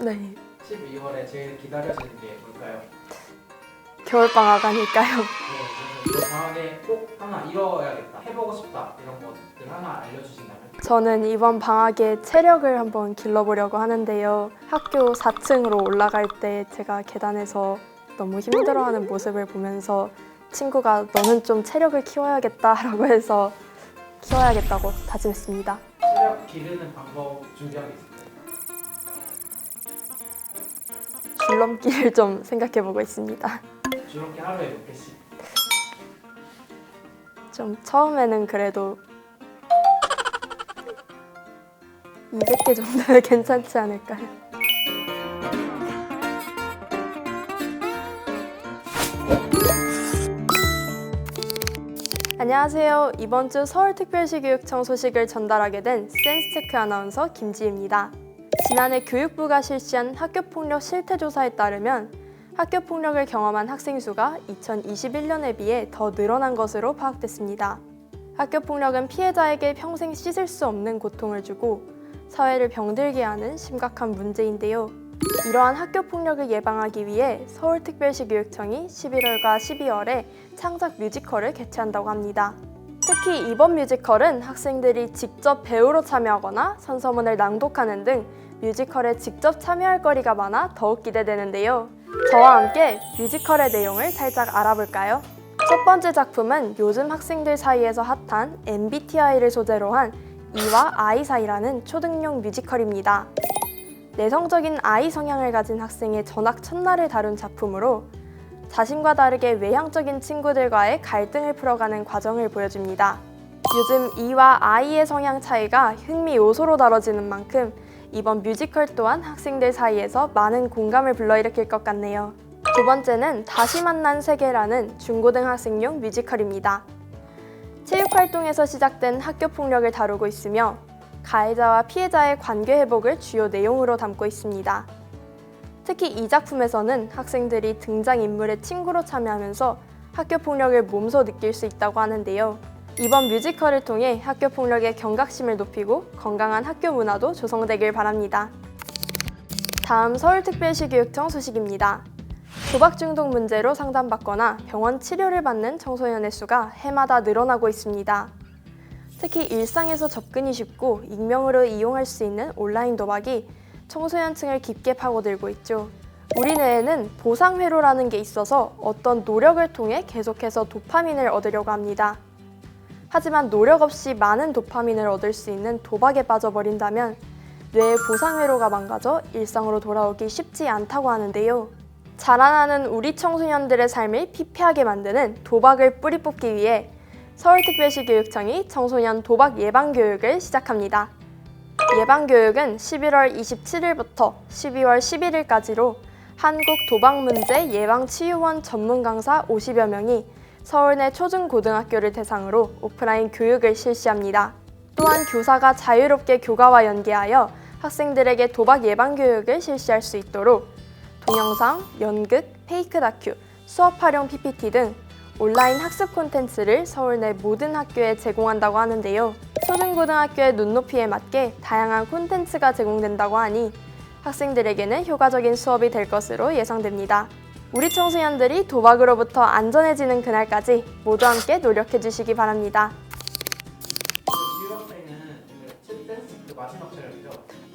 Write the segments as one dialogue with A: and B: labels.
A: 네.
B: 12월에 제일 기다려지는 게 뭘까요?
A: 겨울방학 아닐까요?
B: 네, 그래서 이번 방학에 꼭 하나 이뤄야겠다, 해보고 싶다 이런 것들 하나 알려주신다면?
A: 저는 이번 방학에 체력을 한번 길러보려고 하는데요. 학교 4층으로 올라갈 때 제가 계단에서 너무 힘들어하는 모습을 보면서 친구가 너는 좀 체력을 키워야겠다라고 해서 키워야겠다고 다짐했습니다.
B: 체력 기르는 방법 게 있을까요?
A: 줄넘기를 좀 생각해 보고 있습니다.
B: 주로 하루에 몇 개씩?
A: 좀 처음에는 그래도 200개 정도면 괜찮지 않을까요? 안녕하세요. 이번 주 서울특별시 교육청 소식을 전달하게 된 센스체크 아나운서 김지입니다. 지난해 교육부가 실시한 학교폭력 실태조사에 따르면 학교폭력을 경험한 학생 수가 2021년에 비해 더 늘어난 것으로 파악됐습니다. 학교폭력은 피해자에게 평생 씻을 수 없는 고통을 주고 사회를 병들게 하는 심각한 문제인데요. 이러한 학교폭력을 예방하기 위해 서울특별시 교육청이 11월과 12월에 창작 뮤지컬을 개최한다고 합니다. 특히 이번 뮤지컬은 학생들이 직접 배우로 참여하거나 선서문을 낭독하는 등 뮤지컬에 직접 참여할 거리가 많아 더욱 기대되는데요. 저와 함께 뮤지컬의 내용을 살짝 알아볼까요? 첫 번째 작품은 요즘 학생들 사이에서 핫한 MBTI를 소재로 한 이와 아이 사이라는 초등용 뮤지컬입니다. 내성적인 아이 성향을 가진 학생의 전학 첫날을 다룬 작품으로 자신과 다르게 외향적인 친구들과의 갈등을 풀어가는 과정을 보여줍니다. 요즘 이와 아이의 성향 차이가 흥미 요소로 다뤄지는 만큼 이번 뮤지컬 또한 학생들 사이에서 많은 공감을 불러일으킬 것 같네요. 두 번째는 다시 만난 세계라는 중고등학생용 뮤지컬입니다. 체육활동에서 시작된 학교 폭력을 다루고 있으며 가해자와 피해자의 관계 회복을 주요 내용으로 담고 있습니다. 특히 이 작품에서는 학생들이 등장인물의 친구로 참여하면서 학교 폭력을 몸소 느낄 수 있다고 하는데요. 이번 뮤지컬을 통해 학교 폭력의 경각심을 높이고 건강한 학교 문화도 조성되길 바랍니다. 다음 서울특별시 교육청 소식입니다. 도박 중독 문제로 상담받거나 병원 치료를 받는 청소년의 수가 해마다 늘어나고 있습니다. 특히 일상에서 접근이 쉽고 익명으로 이용할 수 있는 온라인 도박이 청소년층을 깊게 파고들고 있죠. 우리 뇌에는 보상회로라는 게 있어서 어떤 노력을 통해 계속해서 도파민을 얻으려고 합니다. 하지만 노력 없이 많은 도파민을 얻을 수 있는 도박에 빠져버린다면 뇌의 보상회로가 망가져 일상으로 돌아오기 쉽지 않다고 하는데요. 자라나는 우리 청소년들의 삶을 피폐하게 만드는 도박을 뿌리 뽑기 위해 서울특별시 교육청이 청소년 도박 예방 교육을 시작합니다. 예방 교육은 11월 27일부터 12월 11일까지로 한국 도박 문제 예방 치유원 전문 강사 50여 명이 서울 내 초중고등학교를 대상으로 오프라인 교육을 실시합니다. 또한 교사가 자유롭게 교가와 연계하여 학생들에게 도박 예방 교육을 실시할 수 있도록 동영상, 연극, 페이크 다큐, 수업 활용 PPT 등 온라인 학습 콘텐츠를 서울 내 모든 학교에 제공한다고 하는데요. 초중고등학교의 눈높이에 맞게 다양한 콘텐츠가 제공된다고 하니 학생들에게는 효과적인 수업이 될 것으로 예상됩니다. 우리 청소년들이 도박으로부터 안전해지는 그날까지 모두 함께 노력해 주시기 바랍니다.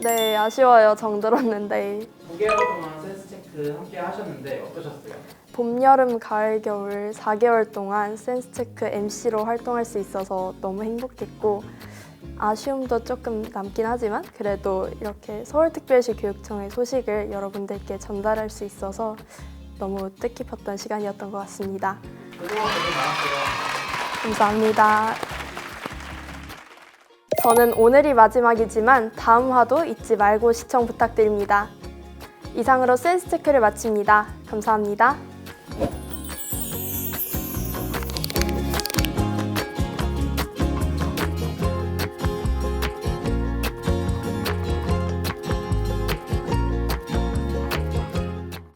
A: 네, 아쉬워요. 정들었는데.
B: 9개월 동안 센스 체크 함께 하셨는데 어떠셨어요?
A: 봄, 여름, 가을, 겨울 4개월 동안 센스체크 MC로 활동할 수 있어서 너무 행복했고 아쉬움도 조금 남긴 하지만 그래도 이렇게 서울특별시 교육청의 소식을 여러분들께 전달할 수 있어서 너무 뜻깊었던 시간이었던 것 같습니다.
B: 그동안 고생 많았어요.
A: 감사합니다. 저는 오늘이 마지막이지만 다음 화도 잊지 말고 시청 부탁드립니다. 이상으로 센스 체크를 마칩니다. 감사합니다.